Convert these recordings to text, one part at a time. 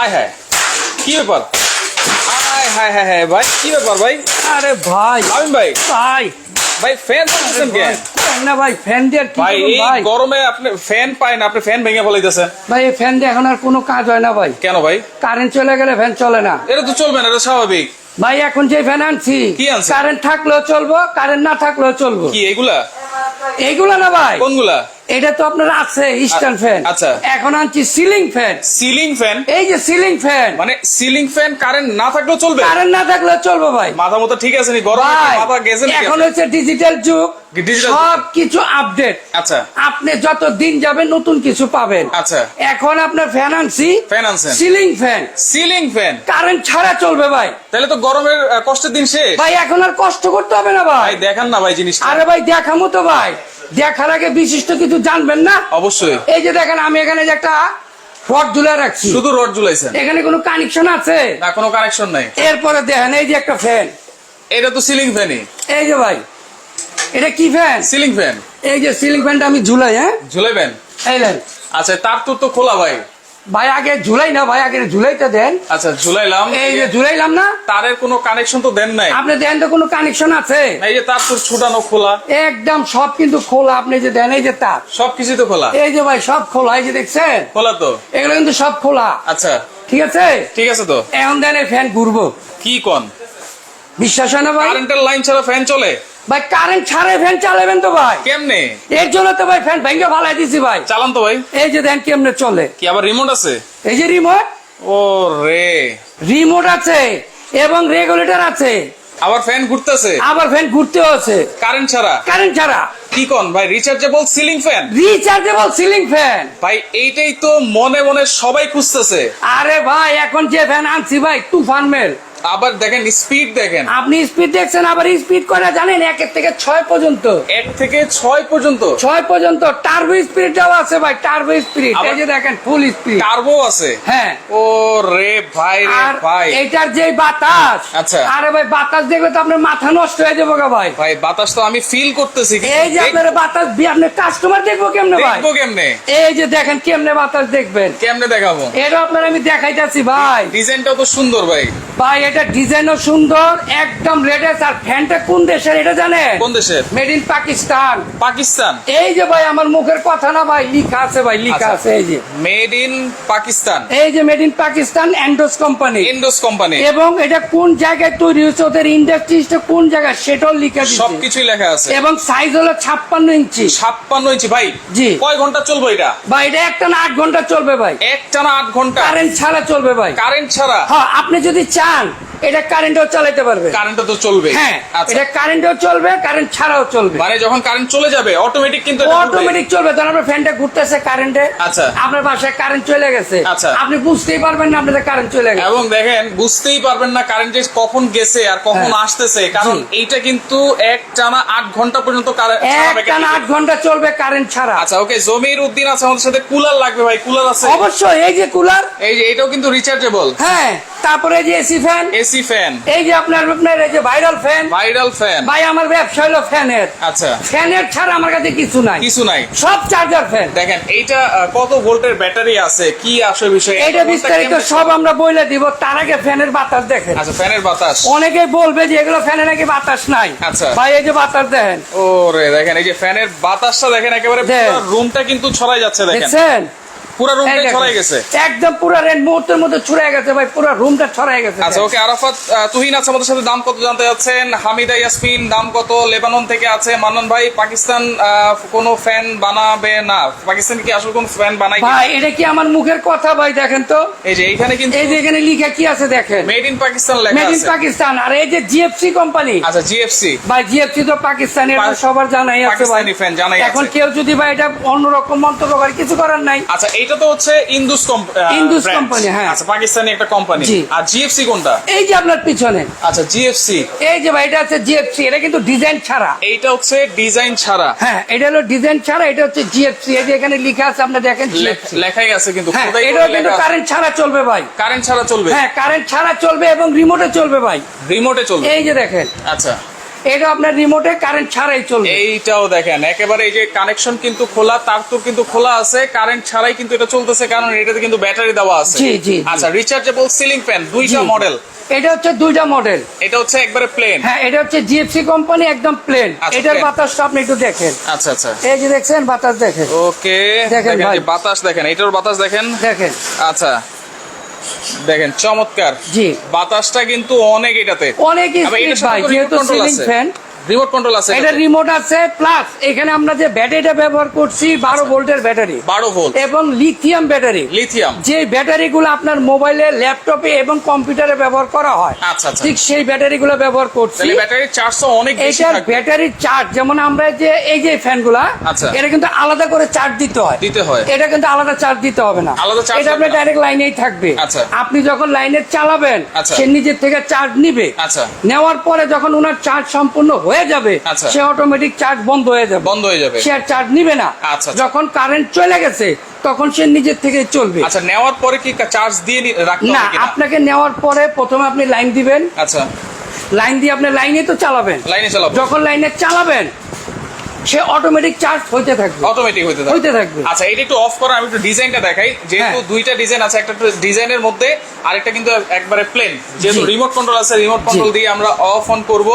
আয় হ্যাঁ কি ব্যাপার? আয় হায় হায় হায় ভাই কি ব্যাপার ভাই? আরে ভাই আমিন ভাই। ভাই। ভাই ফ্যান কেন? না ভাই ফ্যান দিয়ে কি ভাই এই গরমে আপনি ফ্যান পায় না আপনি ফ্যান ভেঙে ফেলাইতেছেন। ভাই এই ফ্যান দিয়ে এখন আর কোনো কাজ হয় না ভাই। কেন ভাই? কারেন্ট চলে গেলে ফ্যান চলে না। এটা তো চলবে না এটা স্বাভাবিক। ভাই এখন যে ফ্যান আনছি কি কারেন্ট থাকলেও চলবো কারেন্ট না থাকলেও চলবো। কি এগুলা এইগুলো না ভাই? কোনগুলা? এটা তো আপনার আছে স্ট্যান্ড ফ্যান আচ্ছা। এখন আনছি সিলিং ফ্যান সিলিং ফ্যান এই যে সিলিং ফ্যান মানে সিলিং ফ্যান কারেন্ট না থাকলেও চলবে? কারেন্ট না থাকলেও চলবে ভাই। মাথা মতো ঠিক আছে নি? গরমে মাথা গেছে এখন হচ্ছে ডিজিটাল যুগ। সব কিছু আপডেট আচ্ছা। আপনি যত দিন যাবেন নতুন কিছু পাবেন। আচ্ছা। এখন আপনার ফ্যান আনছি। ফ্যান আনছেন? Ceiling fan ceiling fan current ছাড়া চলবে ভাই। তাহলে তো গরমের কষ্টের দিন শেষ। ভাই এখন আর কষ্ট করতে হবে না ভাই। ভাই দেখান না ভাই জিনিসটা। আরে ভাই দেখামো তো ভাই দেখার আগে বিশিষ্ট কিছু জানবেন না? অবশ্যই। এই যে দেখেন আমি এখানে যে একটা ঝুলে রাখছি। শুধু রড ঝুলাইছেন? এখানে কোনো কানেকশন আছে? না কোনো কানেকশন নাই। এরপরে দেখেন এই যে একটা ফ্যান এটা তো সিলিং ফ্যানই এই যে ভাই এটা কি ফ্যান সিলিং ফ্যান এই যে সিলিং ফ্যানটা আমি ঝুলাই হ্যাঁ? ঝুলাইবেন? এই আচ্ছা তার তো তো খোলা ভাই। ভাই আগে ঝুলাই না ভাই আগে ঝুলাইতে দেন। আচ্ছা ঝুলাইলাম। এই যে ঝুলাইলাম না? তারের কোনো কানেকশন তো দেন নাই। আপনি দেন তো কোনো কানেকশন আছে? এই যে তার তো ছুটানো খোলা। একদম সব কিন্তু খোলা আপনি যে দেন এই যে তার। সবকিছু তো খোলা। এই যে ভাই সব খোলা এই যে দেখছেন? খোলা তো। এগুলো কিন্তু সব খোলা। আচ্ছা। ঠিক আছে? ঠিক আছে তো। এখন দেন এই ফ্যান ঘুরবো। কি কোন? বিশ্বাস হয় না ভাই? কারেন্টের লাইন ছাড়া ফ্যান চলে? ভাই কারেন্ট ছাড়াই ফ্যান চালাবেন তো ভাই। কেমনে? এর জন্য তো ভাই ফ্যান ভেঙে ফালাই দিছি ভাই। চালান তো ভাই। এই যে দেন কেমনে চলে। কি আবার রিমোট আছে? এই যে রিমোট ও রে রিমোট আছে এবং রেগুলেটর আছে। আবার ফ্যান ঘুরতেছে? আবার ফ্যান ঘুরতেও আছে। কারেন্ট ছাড়া? কারেন্ট ছাড়া। কি কোন? ভাই rechargeable ceiling fan rechargeable ceiling fan ভাই এইটাই তো মনে মনে সবাই খুঁজতেছে। আরে ভাই এখন যে ফ্যান আনছি ভাই তুফান মেল। আবার দেখেন স্পিড দেখেন। আপনি স্পিড দেখছেন আবার স্পিড করে জানেন? একের থেকে ছয় পর্যন্ত। এক থেকে ছয় পর্যন্ত। ছয় পর্যন্ত। টার্বো স্পিডটাও আছে ভাই টার্বো স্পিড এই যে দেখেন ফুল স্পিড টার্বো আছে। হ্যাঁ। ও রে ভাই রে ভাই। এইটার যে বাতাস আচ্ছা। আরে ভাই বাতাস দেখলে তো আপনার মাথা নষ্ট হয়ে যাব গা ভাই। ভাই বাতাস তো আমি ফিল করতেছি এই যে আপনার বাতাস দিয়ে আপনার কাস্টমার দেখব কেমনে ভাই? দেখব কেমনে? এই যে দেখেন কেমনে বাতাস দেখবেন? কেমনে দেখাবো? এটা আপনার আমি দেখাইতেছি ভাই। ডিজাইনটাও তো সুন্দর ভাই। ভাই এটা ডিজাইনও সুন্দর একদম লেটেস্ট আর ফ্যানটা কোন দেশের এটা জানেন? কোন দেশের? Made in Pakistan Pakistan. এই যে ভাই আমার মুখের কথা না ভাই লিখা আছে ভাই লিখা আচ্ছা। আছে এই যে। মেড ইন পাকিস্তান এই যে মেড ইন পাকিস্তান অ্যান্ডোস কোম্পানি ইন্ডোস কোম্পানি এবং এটা কোন জায়গায় তৈরি হয়েছে ওদের ইন্ডাস্ট্রিজটা কোন জায়গায় সেটাও লিখে দিচ্ছে। সবকিছুই লেখা আছে। এবং সাইজ হলো ছাপ্পান্ন ইঞ্চি। ছাপ্পান্ন ইঞ্চি ভাই। জি। কয় ঘণ্টা চলবে এটা? ভাই এটা একটা না আট ঘণ্টা চলবে ভাই। একটানা আট ঘণ্টা? কারেন্ট ছাড়া চলবে ভাই। কারেন্ট ছাড়া? হ্যাঁ আপনি যদি চান এটা কারেন্টও চালাতে পারবে। কারেন্টটা তো চলবে। হ্যাঁ আচ্ছা। এটা কারেন্টও চলবে কারেন্ট ছাড়াও চলবে। মানে যখন কারেন্ট চলে যাবে অটোমেটিক কিন্তু অটোমেটিক চলবে। আপনার ফ্যানটা ঘুরতেছে কারেন্টে আচ্ছা। আপনার বাসায় কারেন্ট চলে গেছে। আচ্ছা। আপনি বুঝতেই পারবেন না আপনাদের কারেন্ট চলে গেছে। এবং দেখেন বুঝতেই পারবেন না কারেন্ট কখন গেছে আর কখন হ্যাঁ। আসতেছে। কারণ এইটা কিন্তু এক টানা আট ঘণ্টা পর্যন্ত কারেন্ট চালাবে একটা না আট ঘণ্টা চলবে কারেন্ট ছাড়া। আচ্ছা ওকে জমির উদ্দিন আছে আমাদের সাথে কুলার লাগবে ভাই কুলার আছে। অবশ্যই এই যে কুলার এই যে এটাও কিন্তু রিচার্জেবল হ্যাঁ। তারপরে যে এসি ফ্যান এসি ফ্যান এই যে আপনার আপনার এই যে ভাইরাল ফ্যান ভাইরাল ফ্যান ভাই আমার ব্যবসা হলো ফ্যানের। আচ্ছা। ফ্যানের ছাড়া আমার কাছে কিছু নাই। কিছু নাই। সব চার্জার ফ্যান দেখেন এইটা কত ভোল্টের ব্যাটারি আছে? কি আসে বিষয়? এইটা বিস্তারিত সব আমরা বইলে দিব তার আগে ফ্যানের বাতাস দেখেন। আচ্ছা ফ্যানের বাতাস। অনেকেই বলবে যে এগুলো ফ্যানে নাকি বাতাস নাই। আচ্ছা। ভাই এই যে বাতাস দেখেন। ওরে দেখেন এই যে ফ্যানের বাতাসটা দেখেন একেবারে। পুরো রুমটা কিন্তু ছড়াই যাচ্ছে দেখেন। পুরো রুমটা ছড়াই গেছে। একদম পুরো রেড মুহূর্তের মধ্যে ছুড়ে গেছে ভাই পুরো রুমটা ছড়াই গেছে। আচ্ছা ওকে আরাফাত তুহিন আছে আমাদের সাথে দাম কত জানতে যাচ্ছেন হামিদা ইয়াসমিন দাম কত? লেবানন থেকে আছে। মান্নান ভাই পাকিস্তান কোনো ফ্যান বানাবে না। পাকিস্তান কি আসলে কোন ফ্যান বানাই ভাই এটা কি আমার মুখের কথা ভাই দেখেন তো? এই যে এইখানে কিন্তু এই যে এখানে লিখা কি আছে দেখেন? মেড ইন পাকিস্তান লেখা মেড ইন পাকিস্তান আর এই যে জিএফসি কোম্পানি আচ্ছা জিএফসি ভাই জিএফসি তো পাকিস্তানি এটা সবার জানাই আছে ভাই। এখন কেউ যদি ভাই এটা অন্যরকম মন্তব্য করে কিছু করার নাই। আচ্ছা এইটা তো হচ্ছে ইন্দুস ইন্দুস company, হ্যাঁ। আচ্ছা পাকিস্তানি একটা কোম্পানি আর জিএফসি কোনটা? এই যে আপনার পিছনে। আচ্ছা জিএফসি এই যে ভাই এটা আছে জিএফসি এটা কিন্তু ডিজাইন ছাড়া। এইটা হচ্ছে ডিজাইন ছাড়া। হ্যাঁ এটা হলো ডিজাইন ছাড়া এটা হচ্ছে জিএফসি এই যে এখানে লেখা আছে আপনি দেখেন লেখাই আছে কিন্তু হ্যাঁ এটাও কিন্তু কারেন্ট ছাড়া চলবে ভাই। কারেন্ট ছাড়া চলবে? হ্যাঁ কারেন্ট ছাড়া চলবে এবং রিমোটে চলবে ভাই। রিমোটে চলবে। এই যে দেখেন। আচ্ছা। এটা আপনার রিমোটে কারেন্ট ছাড়াই চলবে। এইটাও দেখেন একেবারে এই যে কানেকশন কিন্তু খোলা তার তো কিন্তু খোলা আছে কারেন্ট ছাড়াই কিন্তু এটা চলতেছে কারণ এটাতে কিন্তু ব্যাটারি দেওয়া আছে। জি, জি। আচ্ছা রিচার্জেবল সিলিং ফ্যান দুইটা মডেল এটা হচ্ছে দুইটা মডেল এটা হচ্ছে একবারে প্লেন হ্যাঁ এটা হচ্ছে জিএফসি কোম্পানি একদম প্লেন আচ্ছা, এটার বাতাসটা আপনি একটু দেখেন। আচ্ছা আচ্ছা। এই যে দেখছেন বাতাস দেখেন। ওকে দেখেন। বাতাস দেখেন এটার বাতাস দেখেন। দেখেন। আচ্ছা। দেখেন চমৎকার। জি। বাতাসটা কিন্তু অনেক এটাতে। অনেক স্পিড ভাই যেহেতু সিলিং ফ্যান রিমোট কন্ট্রোল আছে এটা রিমোট আছে প্লাস এখানে আমরা যে ব্যাটারিটা ব্যবহার করছি বারো ভোল্টের ব্যাটারি বারো ভোল্ট এবং লিথিয়াম ব্যাটারি লিথিয়াম যে ব্যাটারিগুলো আপনার মোবাইলে ল্যাপটপে এবং কম্পিউটারে ব্যবহার করা হয় আচ্ছা, আচ্ছা। ঠিক সেই ব্যাটারিগুলো ব্যবহার করছি। তাহলে ব্যাটারি চার্জ তো অনেক বেশি এটার ব্যাটারি চার্জ যেমন আমরা যে এই যে ফ্যানগুলা আচ্ছা। এটা কিন্তু আলাদা করে চার্জ দিতে হয়। দিতে হয়। এটা কিন্তু আলাদা চার্জ দিতে হবে না। আলাদা charge এটা আপনার ডাইরেক্ট লাইনেই থাকবে। আচ্ছা। আপনি যখন লাইনে চালাবেন। সে নিজের থেকে চার্জ নিবে। আচ্ছা। নেওয়ার পরে যখন ওনার চার্জ সম্পূর্ণ হয়ে যাবে আচ্ছা। সে অটোমেটিক চার্জ বন্ধ হয়ে যাবে। বন্ধ হয়ে যাবে। সে আর চার্জ নিবে না। আচ্ছা, আচ্ছা। যখন কারেন্ট চলে গেছে তখন সে নিজের থেকে চলবে। আচ্ছা নেওয়ার পরে কি চার্জ দিয়ে রাখতে না আপনাকে নেওয়ার পরে প্রথমে আপনি লাইন দিবেন। আচ্ছা। লাইন দিয়ে আপনি লাইনে তো চালাবেন। লাইনে চালাবেন যখন লাইনে চালাবেন সে অটোমেটিক চার্জ হইতে থাকবে। অটোমেটিক হইতে হইতে থাকবে। থাকবে আচ্ছা এটা একটু অফ করো আমি একটু ডিজাইনটা দেখাই। যেহেতু হ্যাঁ। দুইটা ডিজাইন আছে একটা ডিজাইনের মধ্যে আরেকটা কিন্তু একবারে প্লেন যেহেতু রিমোট কন্ট্রোল আছে রিমোট কন্ট্রোল দিয়ে আমরা অফ অন করব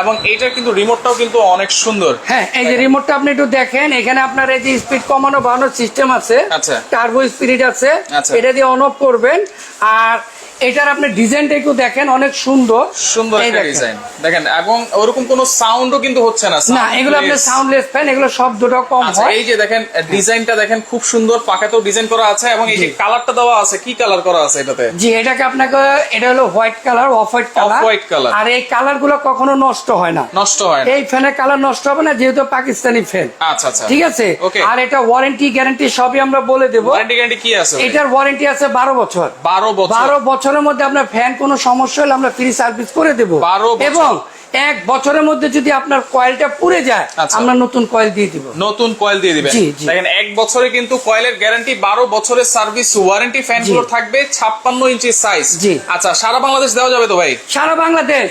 এবং এইটার কিন্তু রিমোটটাও কিন্তু অনেক সুন্দর। হ্যাঁ এই যে রিমোটটা আপনি একটু দেখেন এখানে আপনার এই যে স্পিড কমানো বাড়ানোর সিস্টেম আছে আচ্ছা। টার্বো স্পিড আছে আচ্ছা। এটা দিয়ে অন অফ করবেন আর এটার আপনি ডিজাইনটা একটু দেখেন অনেক সুন্দর। সুন্দর একটা ডিজাইন দেখেন এবং ওরকম কোনো সাউন্ডও কিন্তু হচ্ছে না না এগুলো soundless। সাউন্ডলেস ফ্যান এগুলো শব্দটা কম আচ্ছা হয়। এই যে দেখেন ডিজাইনটা দেখেন খুব সুন্দর পাকাতেও ডিজাইন করা আছে এবং এই যে কালারটা দেওয়া আছে কি কালার করা আছে এটাতে? জি এটাকে আপনাকে এটা হলো white colour off white colour Off-white color। আর এই কালারগুলো কখনো নষ্ট হয় না। নষ্ট হয় না। এই ফ্যানের কালার নষ্ট হবে না যেহেতু পাকিস্তানি ফ্যান আচ্ছা আচ্ছা। ঠিক আছে? আর এটা ওয়ারেন্টি গ্যারান্টি সবই আমরা বলে দেবো। ওয়ারেন্টি গ্যারান্টি কি আছে এটার ওয়ারেন্টি আছে বারো বছর। বারো বছর। বারো বছরের মধ্যে আপনার ফ্যান কোনো সমস্যা হলে আমরা ফ্রি সার্ভিস করে দেব। এবং এক বছরের মধ্যে যদি আপনার কয়েলটা পুড়ে যায় আচ্ছা। আমরা নতুন কয়েল দিয়ে দিব। নতুন কয়েল দিয়ে দিবেন। দেখেন এক বছরে কিন্তু কয়েলের গ্যারান্টি বারো বছরের সার্ভিস ওয়ারেন্টি ফ্যানগুলো থাকবে ছাপ্পান্ন ইঞ্চি সাইজ। আচ্ছা সারা বাংলাদেশ দেওয়া যাবে তো ভাই? সারা বাংলাদেশ।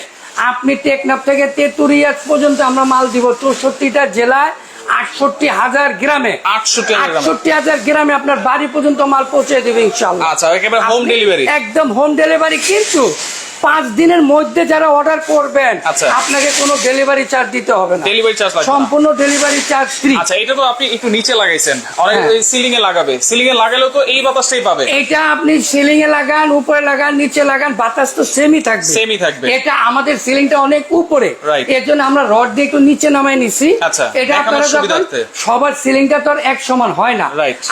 আপনি টেকনাফ থেকে তেতুরিয়া পর্যন্ত আমরা মাল দিব। চৌষট্টিটা জেলায় আটষট্টি হাজার গ্রামে। আটষট্টি হাজার গ্রামে। আটষট্টি হাজার গ্রামে আপনার বাড়ি পর্যন্ত মাল পৌঁছে দেবে ইনশাল্লাহ আচ্ছা একেবারে হোম ডেলিভারি একদম হোম ডেলিভারি কিন্তু পাঁচ দিনের মধ্যে যারা অর্ডার করবেন আচ্ছা। আপনাকে কোনো ডেলিভারি চার্জ দিতে হবে না। ডেলিভারি চার্জ সম্পূর্ণ ডেলিভারি চার্জ ফ্রি আচ্ছা এটা তো আপনি একটু নিচে লাগাইছেন। অনেক হ্যাঁ। সিলিং এ লাগাবে। সিলিং এ লাগালেও তো এই বাতাসটাই পাবে। এটা আপনি সিলিং এ লাগান উপরে লাগান নিচে লাগান বাতাস তো সেমই থাকবে। Same-ই থাকবে। এটা আমাদের সিলিংটা অনেক উপরে। এর জন্য আমরা রড দিয়ে একটু নিচে নামাই নিছি। আচ্ছা, এটা আপনারা যখন। সবার সিলিংটা তো আর এক সমান হয় না।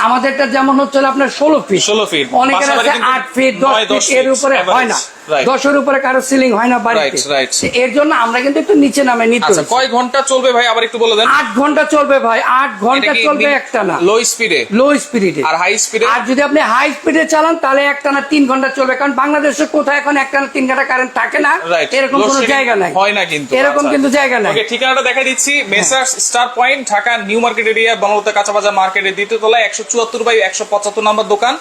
আমাদেরটা যেমন হচ্ছে আপনার ষোলো ফিট ষোলো ফিট অনেকের আছে আট ফিট দশ ফিট এর উপরে হয় না. দশের উপরে কারও সিলিং হয় না বাড়িতে. এর জন্য আমরা কিন্তু একটু নিচে নামে নিতে আচ্ছা কয় ঘণ্টা চলবে ভাই? আবার একটু বলে দেন। আট ঘণ্টা চলবে ভাই আট ঘণ্টা চলবে একটা না। লো স্পিডে লো স্পিডে আর হাই স্পিডে আর যদি আপনি হাই স্পিডে চালান তাহলে একটানা তিন ঘণ্টা চলবে। কারণ বাংলাদেশে কোথায় এখন একটানা তিন ঘণ্টা কারেন্ট থাকে না। এরকম কোনো জায়গা নাই। হয় না কিন্তু। এরকম আচ্ছা। কিন্তু জায়গা নাই। ঠিকানাটা দেখা দিচ্ছি। Messrs star point Dhaka new market area Banalata কাঁচা বাজার মার্কেটের দ্বিতীয় তলায় একশো চুয়াত্তর বাই একশো পঁচাত্তর নাম্বার দোকান।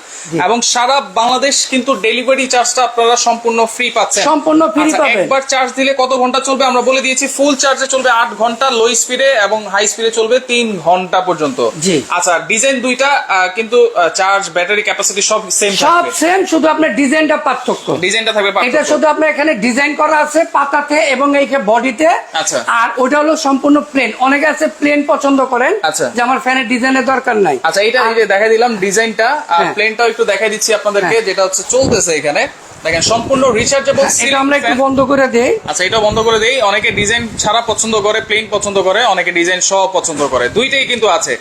এবং সারা বাংলাদেশ কিন্তু ডেলিভারি চার্জটা আপনারা সম্পূর্ণ ফ্রি পাচ্ছেন সম্পূর্ণ free আচ্ছা, পাবেন। একবার চার্জ দিলে কত ঘণ্টা চলবে আমরা বলে দিয়েছি ফুল চার্জে চলবে আট ঘণ্টা লো স্পিডে এবং হাই স্পিডে চলবে তিন ঘণ্টা পর্যন্ত জি। আচ্ছা ডিজাইন দুইটা কিন্তু চার্জ ব্যাটারি ক্যাপাসিটি সব সেম সব সেম শুধু আপনার ডিজাইনটা পার্থক্য ডিজাইনটা থাকবে পার্থক্য এটা শুধু আপনার এখানে ডিজাইন করা আছে পাতাতে এবং এই বডিতে আচ্ছা। আর ওটা হলো সম্পূর্ণ প্লেন অনেকে আছে প্লেন পছন্দ করেন আচ্ছা। যে আমার ফ্যানের ডিজাইনের দরকার নাই আচ্ছা এটা এই যে দেখাই দিলাম ডিজাইনটা আর। প্লেনটাও একটু দেখাই দিচ্ছি আপনাদেরকে হ্যাঁ। যেটা হচ্ছে চলতেছে এখানে দেখেন সম্পূর্ণ রিচার্জেবল এটা আমরা একটু বন্ধ করে দেই। আচ্ছা এটা বন্ধ করে দেই। অনেকে ডিজাইন ছাড়া পছন্দ করে প্লেন পছন্দ করে অনেকে ডিজাইন সহ পছন্দ করে। দুইটাই কিন্তু আছে।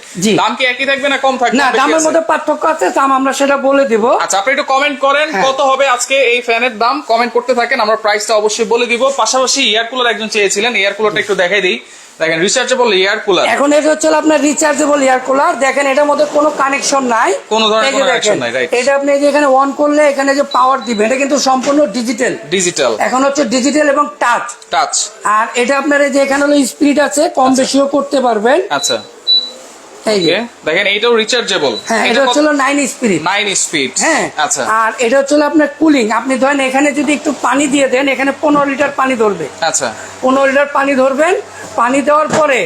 দাম কি একই থাকবে না কম থাকবে? না দামের মধ্যে পার্থক্য আছে দাম আমরা সেটা বলে দিব। আচ্ছা আপনি একটু কমেন্ট করেন হ্যাঁ। কত হবে আজকে এই ফ্যানের দাম? কমেন্ট করতে থাকেন আমরা প্রাইসটা অবশ্যই বলে দিব। পাশাপাশি এয়ার কুলার একজন চেয়েছিলেন এয়ার কুলারটা একটু দেখাই দিই। দেখেন রিচার্জেবল এয়ার কুলার এখন এটা হচ্ছে আপনার রিচার্জেবল এয়ার কুলার দেখেন এটার মধ্যে কোনো কানেকশন নাই। কোনো ধরনের এই যে কোনো দেখেন, connection নাই, রাইট এটা আপনি যে এখানে অন করলে এখানে যে পাওয়ার দিবে এটা কিন্তু সম্পূর্ণ ডিজিটাল ডিজিটাল এখন হচ্ছে ডিজিটাল এবং টাচ টাচ আর এটা আপনার এই যে এখানে হলো স্পিড আছে কম আচ্ছা। বেশিও করতে পারবেন। আচ্ছা। এই যে। দেখেন এইটাও রিচার্জেবল হ্যাঁ এটা নাইন স্পিড হ্যাঁ আচ্ছা। আর এটা হচ্ছে আপনার কুলিং আপনি ধরেন এখানে যদি একটু পানি দিয়ে দেন এখানে পনেরো লিটার পানি ধরবে। আচ্ছা। পনেরো লিটার পানি ধরবেন। পানি দেওয়ার পরে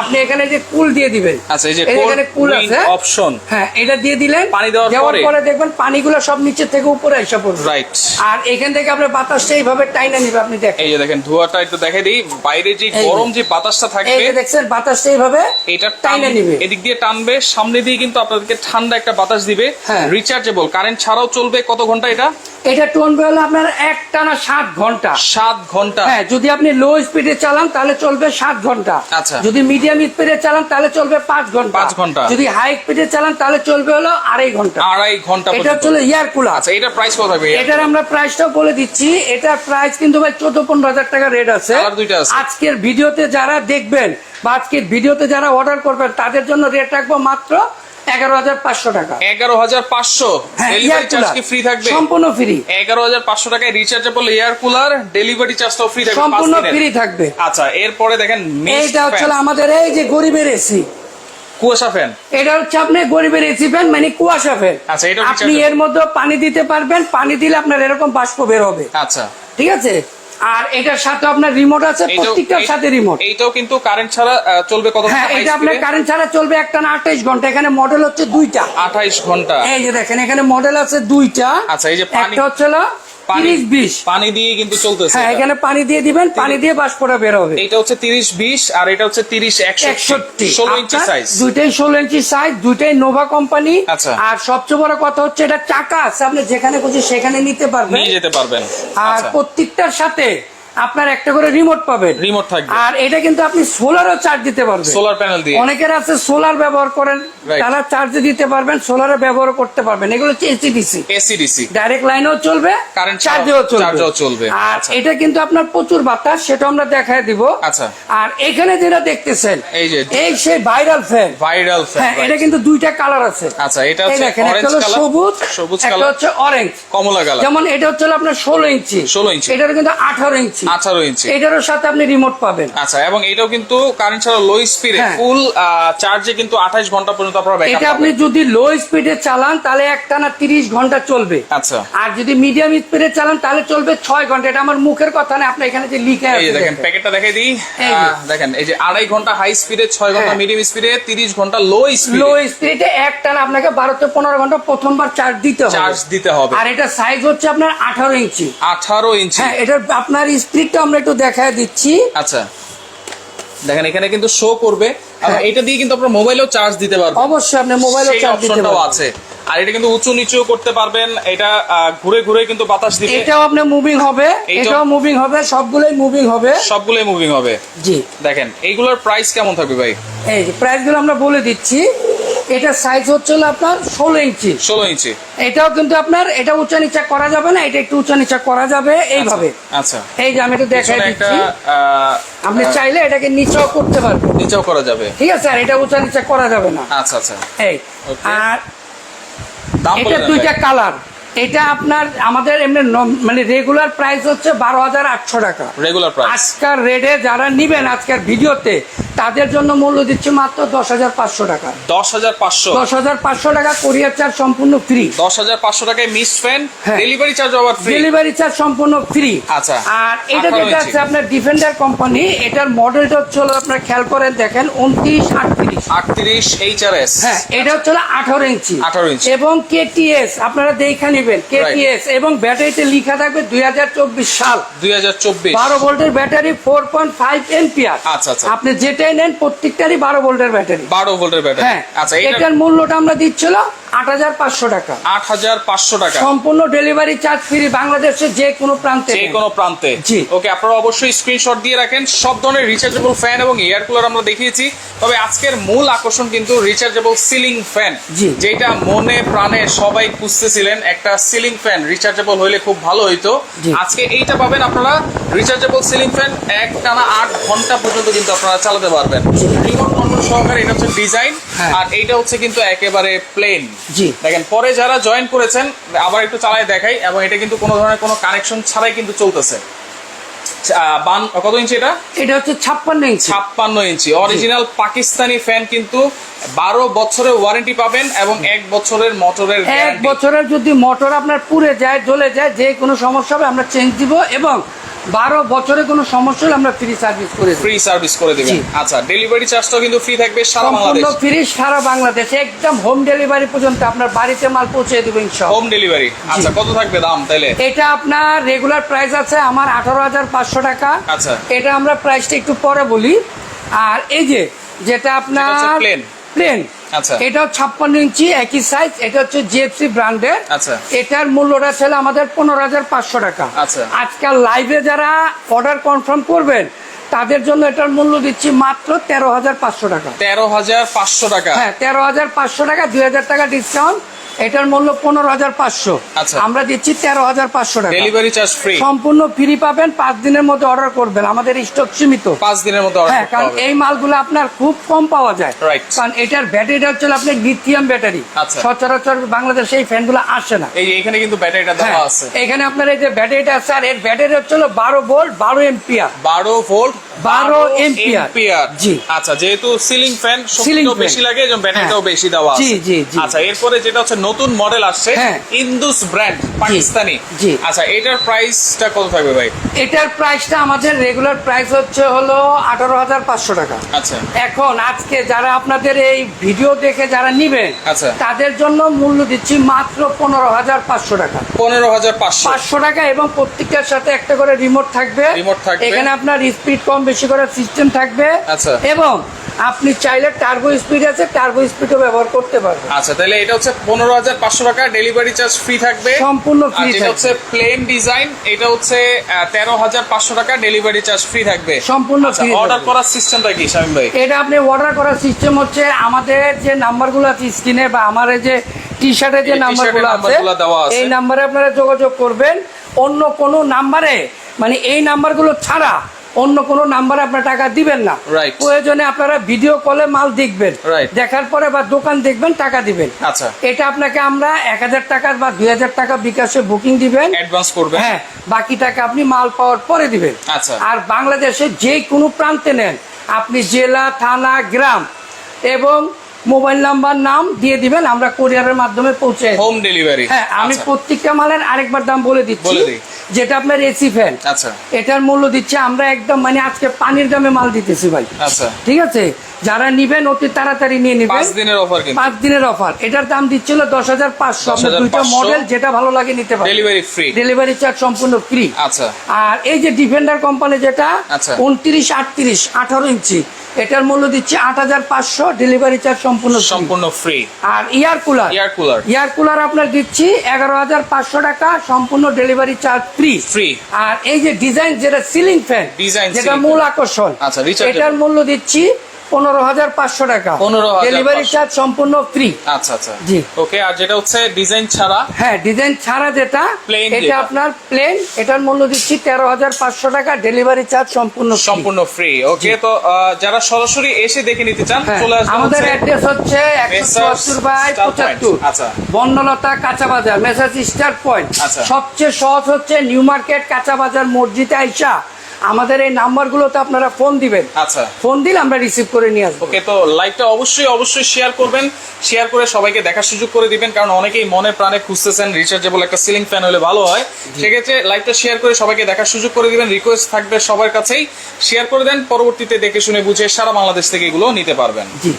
আপনি এখানে যে কুল দিয়ে দিবেন আচ্ছা এই যে এখানে কুল আছে অপশন হ্যাঁ এটা দিয়ে দিলেন। পানি দেওয়ার পরে? পরে দেখবেন পানিগুলো সব নিচে থেকে উপরে এসে পড়বে। রাইট আর এখান থেকে আপনার বাতাসটা এইভাবে টাইনা নিবে আপনি দেখেন। এই যে দেখেন ধোঁয়াটা একটু দেখে দিই। বাইরে যে গরম যে বাতাসটা এই থাকবে যে দেখছেন বাতাসটা এইভাবে এটা টাইনা নিবে। এদিক দিয়ে টানবে সামনে দিয়ে কিন্তু আপনাদেরকে ঠান্ডা একটা বাতাস দিবে। হ্যাঁ। রিচার্জেবল কারেন্ট ছাড়াও চলবে কত ঘণ্টা এটা? এটা টনবে হলো আপনার এক টানা সাত ঘণ্টা। সাত ঘণ্টা। হ্যাঁ যদি আপনি লো স্পিডে চালান তাহলে চলবে সাত ঘণ্টা। আচ্ছা। যদি মিডিয়াম স্পিডে চালান তাহলে চলবে পাঁচ ঘণ্টা। পাঁচ ঘণ্টা। যদি হাই স্পিডে চালান তাহলে চলবে হলো আড়াই ঘণ্টা। আড়াই ঘণ্টা এটা। হচ্ছে ইয়ার কুলার আচ্ছা এটা প্রাইস কত থাকবে এটার আমরা প্রাইসটাও বলে দিচ্ছি। এটা প্রাইস কিন্তু ভাই চোদ্দ পনেরো হাজার টাকা রেট আছে। আজকের ভিডিওতে যারা দেখবেন বা আজকের ভিডিওতে যারা অর্ডার করবেন তাদের জন্য রেট রাখব মাত্র এগারো হাজার পাঁচশো টাকা। এগারো হাজার পাঁচশো। হ্যাঁ ডেলিভারি চার্জ কি ফ্রি থাকবে? সম্পূর্ণ ফ্রি এগারো হাজার পাঁচশো টাকায় রিচার্জেবল এয়ার কুলার ডেলিভারি চার্জটাও ফ্রি থাকবে সম্পূর্ণ ফ্রি থাকবে। আচ্ছা এরপরে দেখেন এইটা হচ্ছে আমাদের এই যে গরিবের এসি কুয়াশা ফ্যান এটা হচ্ছে আপনি গরিবের এসি ফ্যান মানে কুয়াশা ফ্যান আচ্ছা, এটাও আপনি এর মধ্যে পানি দিতে পারবেন পানি দিলে আপনার এরকম বাষ্প বের হবে। আচ্ছা। ঠিক আছে? আর এটার সাথে আপনার রিমোট আছে প্রত্যেকটার সাথে রিমোট এইটাও কিন্তু কারেন্ট ছাড়া চলবে কত হ্যাঁ এটা আপনার কারেন্ট ছাড়া চলবে একটা না আঠাইশ ঘণ্টা এখানে মডেল হচ্ছে দুইটা। আঠাইশ ঘণ্টা। এই যে দেখেন এখানে মডেল আছে দুইটা। আচ্ছা, এই যে একটা হচ্ছে তিরিশ বিশ। পানি দিয়ে কিন্তু চলতেছে হ্যাঁ। এখানে পানি দিয়ে দিবেন পানি দিয়ে বাষ্পটা বের হবে। এটা হচ্ছে তিরিশ বিশ আর এটা হচ্ছে তিরিশ একষট্টি। ষোলো ইঞ্চি সাইজ দুইটাই ষোলো ইঞ্চি সাইজ দুইটাই নোভা কোম্পানি আচ্ছা। আর সবচেয়ে বড় কথা হচ্ছে এটা চাকা আছে আপনি যেখানে খুশি সেখানে নিতে পারবেন। নিয়ে যেতে পারবেন। আর আচ্ছা। প্রত্যেকটার সাথে আপনার একটা করে রিমোট পাবেন। রিমোট থাকবে। আর এটা কিন্তু আপনি সোলারও চার্জ দিতে পারবেন। সোলার প্যানেল দিয়ে। অনেকের আছে সোলার ব্যবহার করেন তারা চার্জে দিতে পারবেন সোলারে ব্যবহার করতে পারবেন। এগুলো হচ্ছে এসিডিসি এসিডিসি ডাইরেক্ট লাইনেও চলবে চার্জেও চলবে। চার্জেও চলবে। আর আচ্ছা। এটা কিন্তু আপনার প্রচুর বাতাস সেটা আমরা দেখায় দিব। আচ্ছা। আর এখানে যেটা দেখতেছেন এই যে এই সেই ভাইরাল ফ্যান ভাইরাল হ্যাঁ এটা কিন্তু দুইটা কালার আছে। আচ্ছা এটা হচ্ছে অরেঞ্জ কালার সবুজ সবুজ কালার হচ্ছে অরেঞ্জ কমলা কালার যেমন এটা হচ্ছে আপনার ষোলো ইঞ্চি। 16 ইঞ্চি। এটারও কিন্তু আঠারো ইঞ্চি। আঠারো ইঞ্চি। এটারও সাথে আপনি রিমোট পাবেন। আচ্ছা এবং এটাও কিন্তু কারেন্ট ছাড়া লো স্পিডে। ফুল চার্জে কিন্তু আঠাইশ ঘণ্টা পর্যন্ত আপনারা এটা আপনি যদি লো স্পিডে চালান তাহলে একটানা তিরিশ ঘণ্টা চলবে। আচ্ছা। আর যদি মিডিয়াম স্পিডে চালান তাহলে চলবে ঘণ্টা। এটা আমার মুখের কথা না আপনি এখানে যে লিখে এই আছে দেখেন। প্যাকেটটা দেখে দিই। দেখেন এই যে আড়াই ঘণ্টা হাই স্পিডে ছয় ঘণ্টা। মিডিয়াম স্পিডে তিরিশ ঘণ্টা লো লো স্পিডে স্পিডে একটানা আপনাকে বারো থেকে পনেরো ঘণ্টা প্রথমবার চার্জ দিতে হবে। চার্জ দিতে হবে। আর এটা সাইজ হচ্ছে আপনার আঠারো ইঞ্চি। আঠারো ইঞ্চি। হ্যাঁ এটার আপনার স্পিডটা আমরা একটু দেখায় দিচ্ছি। আচ্ছা। দেখেন এখানে কিন্তু শো করবে। আর হ্যাঁ। এটা দিয়ে কিন্তু আপনার মোবাইলেও চার্জ দিতে পারবেন অবশ্যই আপনি মোবাইলও চার্জ দিতে পারবেন। আছে। আর এটা কিন্তু উঁচু নিচু করতে পারবেন। এটা ঘুরে ঘুরে কিন্তু বাতাস দিবে। এটাও আপনি মুভিং হবে। এটাও মুভিং হবে। সবগুলোই মুভিং হবে। সবগুলোই মুভিং হবে। জি। দেখেন এইগুলোর প্রাইস কেমন থাকবে ভাই? এই যে প্রাইসগুলো আমরা বলে দিচ্ছি। এটা সাইজ হচ্ছে হলো আপনার ষোলো ইঞ্চি। ষোলো ইঞ্চি। এটাও কিন্তু আপনার এটা উঁচা নিচা করা যাবে না এটা একটু উঁচা নিচা করা যাবে এইভাবে। আচ্ছা। এই যে আমি একটু দেখাই দিচ্ছি। আপনি চাইলে এটাকে নিচেও করতে পারবেন। নিচেও করা যাবে। ঠিক আছে আর এটা উঁচা নিচা করা যাবে না। আচ্ছা আচ্ছা। এই আর এটা দুইটা কালার। এটা আপনার আমাদের এমনি মানে রেগুলার প্রাইস হচ্ছে বারো হাজার আটশো টাকা। রেগুলার প্রাইস আজকার রেটে যারা নিবেন আজকের ভিডিওতে তাদের জন্য মূল্য দিচ্ছে মাত্র দশ হাজার পাঁচশো টাকা। দশ হাজার পাঁচশো। দশ হাজার পাঁচশো টাকা কোরিয়ার চার্জ সম্পূর্ণ ফ্রি দশ হাজার পাঁচশো টাকায় মিস ফ্যান। ডেলিভারি চার্জ আবার ফ্রি ডেলিভারি চার্জ সম্পূর্ণ ফ্রি আচ্ছা। আর এটা যেটা ইঞ্চি। আছে আপনার ডিফেন্ডার কোম্পানি এটার মডেলটা হচ্ছে হলো আপনার খেয়াল করেন দেখেন উনত্রিশ আটত্রিশ। আটত্রিশ এইচ আর এস হ্যাঁ এটা হচ্ছে হলো আঠারো ইঞ্চি। 18 ইঞ্চি। এবং কেটিএস আপনারা দেখে নেবেন কেটিএস এবং ব্যাটারিতে লেখা থাকবে দুই হাজার চব্বিশ সাল। দুই হাজার চব্বিশ। বারো ভোল্টের battery four point five ampere আচ্ছা, আচ্ছা। আপনি যেটাই নেন প্রত্যেকটারই বারো ভোল্টের ব্যাটারি। বারো ভোল্টের ব্যাটারি। হ্যাঁ আচ্ছা এটার মূল্যটা আমরা দিচ্ছিল আট হাজার পাঁচশো টাকা। আট হাজার পাঁচশো টাকা। সম্পূর্ণ ডেলিভারি চার্জ ফ্রি বাংলাদেশের যে কোনো প্রান্তে। যে কোনো প্রান্তে। জি। ওকে আপনারা অবশ্যই স্ক্রিনশট দিয়ে রাখেন। সব ধরনের রিচার্জেবল ফ্যান এবং এয়ার কুলার আমরা দেখিয়েছি। তবে আজকের মূল আকর্ষণ কিন্তু রিচার্জেবল সিলিং ফ্যান যেটা মনে প্রাণে সবাই খুঁজতেছিলেন একটা সিলিং ফ্যান রিচার্জেবল হইলে খুব ভালো হইতো। আজকে এইটা পাবেন আপনারা রিচার্জেবল সিলিং ফ্যান এক টানা আট ঘণ্টা পর্যন্ত কিন্তু আপনারা চালাতে পারবেন। সহকারে এটা হচ্ছে ডিজাইন হ্যাঁ। আর এইটা হচ্ছে কিন্তু একেবারে প্লেন জি। দেখেন পরে যারা জয়েন করেছেন আবার একটু চালায় দেখাই এবং এটা কিন্তু কোনো ধরনের কোনো কানেকশন ছাড়াই কিন্তু চলতেছে। বান কত ইঞ্চি এটা? এটা হচ্ছে ছাপ্পান্ন ইঞ্চি ছাপ্পান্ন ইঞ্চি অরিজিনাল পাকিস্তানি ফ্যান কিন্তু বারো বছরের ওয়ারেন্টি পাবেন এবং এক বছরের মোটরের এক বছরের যদি মোটর আপনার পুড়ে যায় জ্বলে যায় যে কোনো সমস্যা হবে আমরা চেঞ্জ দিব এবং বারো বছরে কোনো সমস্যা হলে আমরা ফ্রি সার্ভিস করে ফ্রি সার্ভিস করে দিবেন। আচ্ছা ডেলিভারি চার্জটাও কিন্তু ফ্রি থাকবে সারা বাংলাদেশ। ফ্রি সারা বাংলাদেশে একদম হোম ডেলিভারি পর্যন্ত আপনার বাড়িতে মাল পৌঁছে দেবো ইনশাল্লাহ। হোম ডেলিভারি আচ্ছা কত থাকবে দাম তাইলে? এটা আপনার রেগুলার প্রাইস আছে আমার আঠারো হাজার পাঁচশো টাকা। আচ্ছা। এটা আমরা প্রাইসটা একটু পরে বলি। আর এই যে যেটা আপনার plain। প্লেন আচ্ছা। এটাও ছাপ্পান্ন ইঞ্চি একই সাইজ এটা হচ্ছে জিএফসি ব্র্যান্ডের আচ্ছা। এটার মূল্যটা ছিল আমাদের পনেরো হাজার পাঁচশো টাকা আচ্ছা। আজকাল লাইভে যারা অর্ডার কনফার্ম করবেন তাদের জন্য এটার মূল্য দিচ্ছি মাত্র তেরো হাজার পাঁচশো টাকা তেরো হাজার পাঁচশো টাকা হ্যাঁ তেরো হাজার পাঁচশো টাকা দুই হাজার টাকা ডিসকাউন্ট এটার মূল্য পনেরো হাজার পাঁচশো। আচ্ছা। আমরা দিচ্ছি তেরো হাজার পাঁচশো টাকা। ডেলিভারি চার্জ ফ্রি সম্পূর্ণ ফ্রি পাবেন পাঁচ দিনের মধ্যে অর্ডার করবেন। আমাদের স্টক সীমিত। পাঁচ দিনের মধ্যে হ্যাঁ কারণ এই মালগুলো আপনার খুব কম পাওয়া যায়। কারণ এটার ব্যাটারিটা হচ্ছে আপনার লিথিয়াম ব্যাটারি আচ্ছা। সচরাচর বাংলাদেশে এই ফ্যানগুলো আসে না। এই এখানে কিন্তু ব্যাটারিটা হ্যাঁ, দেওয়া আছে। এখানে আপনার এই যে ব্যাটারিটা আছে আর এর ব্যাটারি হচ্ছে বারো ভোল্ট বারো এম্পিয়ার বারো ভোল্ট 12 ampere জি। আচ্ছা যেহেতু সিলিং ফ্যান শক্তিও বেশি লাগে এবং ব্যাটারিটাও হ্যাঁ। বেশি দেওয়া আছে জি, জি। আচ্ছা এরপরে যেটা হচ্ছে নতুন মডেল আসছে হ্যাঁ। ইন্দুস ব্র্যান্ড পাকিস্তানি জি। আচ্ছা এটার প্রাইসটা কত থাকবে ভাই এটার প্রাইসটা আমাদের রেগুলার প্রাইস হচ্ছে হলো আঠারো হাজার পাঁচশো টাকা আচ্ছা এখন আজকে যারা আপনাদের এই ভিডিও দেখে যারা নিবেন আচ্ছা। তাদের জন্য মূল্য দিচ্ছি মাত্র পনেরো হাজার পাঁচশো টাকা পনেরো হাজার পাঁচশো টাকা এবং প্রত্যেকটার সাথে একটা করে রিমোট থাকবে Remote থাকবে। এখানে আপনার স্পিড কম বেশি করে সিস্টেম থাকবে। আচ্ছা। এবং আপনি চাইলে টার্বো স্পিড আছে টার্বো স্পিডও ব্যবহার করতে পারবেন। আচ্ছা তাহলে এটা হচ্ছে পনেরো হাজার পাঁচশো টাকা ডেলিভারি চার্জ ফ্রি থাকবে। সম্পূর্ণ যেটা থাকবে। হচ্ছে প্লেন ডিজাইন এটা হচ্ছে তেরো হাজার পাঁচশো টাকা ডেলিভারি চার্জ ফ্রি থাকবে। সম্পূর্ণ free অর্ডার করার সিস্টেমটা কি শামিম ভাই? এটা আপনি অর্ডার করার সিস্টেম হচ্ছে আমাদের যে নাম্বারগুলো আছে স্ক্রিনে বা আমার যে টি শার্টের যে নাম্বারগুলো আছে। এই নাম্বারে আপনারা যোগাযোগ করবেন। অন্য কোনো নাম্বারে মানে এই নাম্বারগুলো ছাড়া অন্য কোনো নাম্বারে আপনার টাকা দিবেন না। প্রয়োজনে আপনারা ভিডিও কলে মাল দেখবেন। দেখার পরে বা দোকান দেখবেন টাকা দিবেন। আচ্ছা। এটা আপনাকে আমরা এক হাজার টাকার বা দুই হাজার টাকা বিকাশে বুকিং দিবেন। অ্যাডভান্স হ্যাঁ বাকি টাকা আপনি মাল পাওয়ার পরে দিবেন। আচ্ছা। আর বাংলাদেশে যে কোনো প্রান্তে নেন। আপনি জেলা থানা গ্রাম এবং মোবাইল নাম্বার নাম দিয়ে দিবেন আমরা কোরিয়ারের মাধ্যমে পৌঁছে হোম ডেলিভারি হ্যাঁ আমি প্রত্যেকটা মালের আরেকবার দাম বলে দিচ্ছি। বলে দিই। যেটা আপনার এসি ফ্যান আচ্ছা। এটার মূল্য দিচ্ছে আমরা একদম মানে আজকে পানির দামে মাল দিতেছি ভাই। আচ্ছা। ঠিক আছে? যারা নিবেন অতি তাড়াতাড়ি নিয়ে নিবেন। পাঁচ দিনের অফার পাঁচ দিনের অফার এটার দাম দিচ্ছিল দশ হাজার পাঁচশো। আপনার দুইটা মডেল যেটা ভালো লাগে নিতে পারেন। ডেলিভারি ফ্রি ডেলিভারি চার্জ সম্পূর্ণ ফ্রি আচ্ছা। আর এই যে ডিফেন্ডার কোম্পানি যেটা আচ্ছা। উনত্রিশ আটত্রিশ আঠারো ইঞ্চি। এটার মূল্য দিচ্ছি আট হাজার পাঁচশো ডেলিভারি চার্জ সম্পূর্ণ সম্পূর্ণ ফ্রি আর air cooler air cooler air cooler আপনার দিচ্ছি এগারো হাজার পাঁচশো টাকা সম্পূর্ণ ডেলিভারি চার্জ ফ্রি ফ্রি আর এই যে ডিজাইন যেটা সিলিং ফ্যান ডিজাইন যেটা মূল আকর্ষণ আচ্ছা, এটার মূল্য দিচ্ছি পনেরো হাজার পাঁচশো টাকা। 15,500 ডেলিভারি চার্জ সম্পূর্ণ ফ্রি আচ্ছা আচ্ছা। জি। ওকে আর যেটা হচ্ছে ডিজাইন ছাড়া? হ্যাঁ ডিজাইন ছাড়া যেটা এটা আপনার প্লেন এটার মূল্য দিচ্ছি তেরো হাজার পাঁচশো টাকা ডেলিভারি চার্জ সম্পূর্ণ সম্পূর্ণ ফ্রি ওকে তো যারা সরাসরি এসে দেখে নিতে চান হ্যাঁ, আমাদের অ্যাড্রেস হচ্ছে একশো চুয়াত্তর বাই পঁচাত্তর। আচ্ছা। বর্ণলতা কাঁচা বাজার মেসাজ স্টার পয়েন্ট আচ্ছা। সবচেয়ে সহজ হচ্ছে নিউ মার্কেট কাঁচা বাজার মসজিদে আইসা আমাদের এই নাম্বারগুলোতে আপনারা ফোন দিবেন। আচ্ছা। ফোন দিলে আমরা রিসিভ করে নিয়ে আসব। ওকে তো লাইভটা অবশ্যই অবশ্যই শেয়ার করবেন। শেয়ার করে সবাইকে দেখার সুযোগ করে দিবেন কারণ অনেকেই মনে প্রাণে খুঁজতেছেন রিচার্জেবল একটা সিলিং ফ্যান হলে ভালো হয়। সেক্ষেত্রে লাইভটা শেয়ার করে সবাইকে দেখার সুযোগ করে দিবেন রিকোয়েস্ট থাকবে সবার কাছেই। শেয়ার করে দেন পরবর্তীতে দেখে শুনে বুঝে সারা বাংলাদেশ থেকে এগুলো নিতে পারবেন। জি।